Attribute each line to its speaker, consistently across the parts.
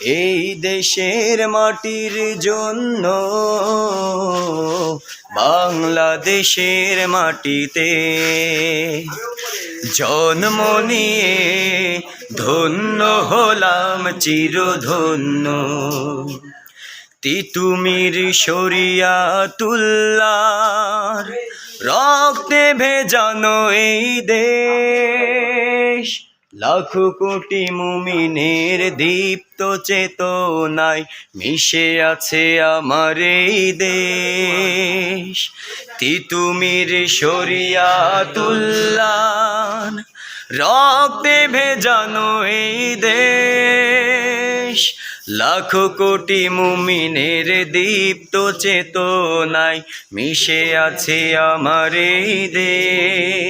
Speaker 1: এই দেশের মাটির জন্য বাংলাদেশের মাটিতে জন্ম নিয়ে ধন্য হলাম চিরধন্য। তিতুমির সরিয়া তুল্লার রক্তে ভেজানো এই দেশ। লাখো কোটি মুমিনের দীপ্ত চেতনায় মিশে আছে আমার এই দেশ। তিতুমির সরিয়া তুল্লার রক্তে ভেজানো এই দেশ। লাখো কোটি মুমিনের দীপ্ত চেতনায় মিশে আছে আমার এই দেশ।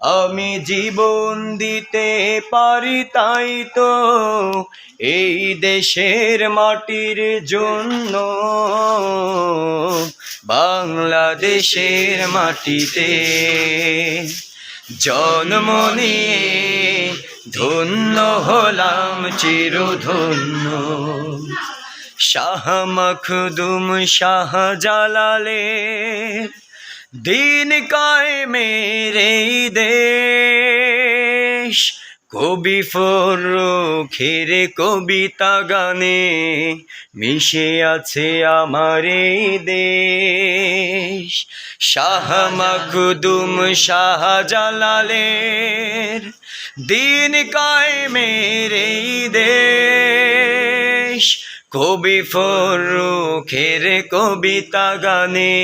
Speaker 1: আমি জীবন দিতে পারি তাই তো এই দেশের মাটির জন্য। বাংলাদেশের মাটিতে জন্ম নিয়ে ধন্য হলাম চিরধন্য। শাহ মখদুম শাহ জালালে দিন কায় মেরে দেশ, কবি ফের কবিতা গানে, মিশে আছে আমার দেশ। শাহ মখদুম শাহ জালালের দিন কায় মেরে দেশ কবি ফের কবিতা গানে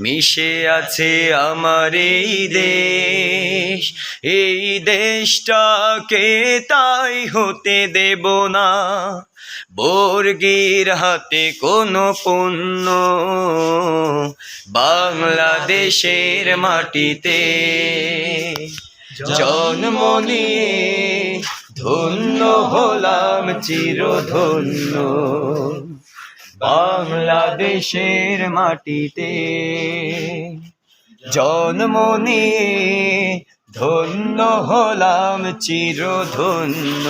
Speaker 1: মিশে আছে আমার এই দেশ। এই দেশটাকে তাই হতে দেব না। বর্গির হাতে কোনো পণ্য। বাংলাদেশের মাটিতে জন্ম নিয়ে ধন্য হলাম চিরধন্য। বাংলাদেশের মাটিতে জন্ম নিয়ে ধন্য হলাম চিরধন্য।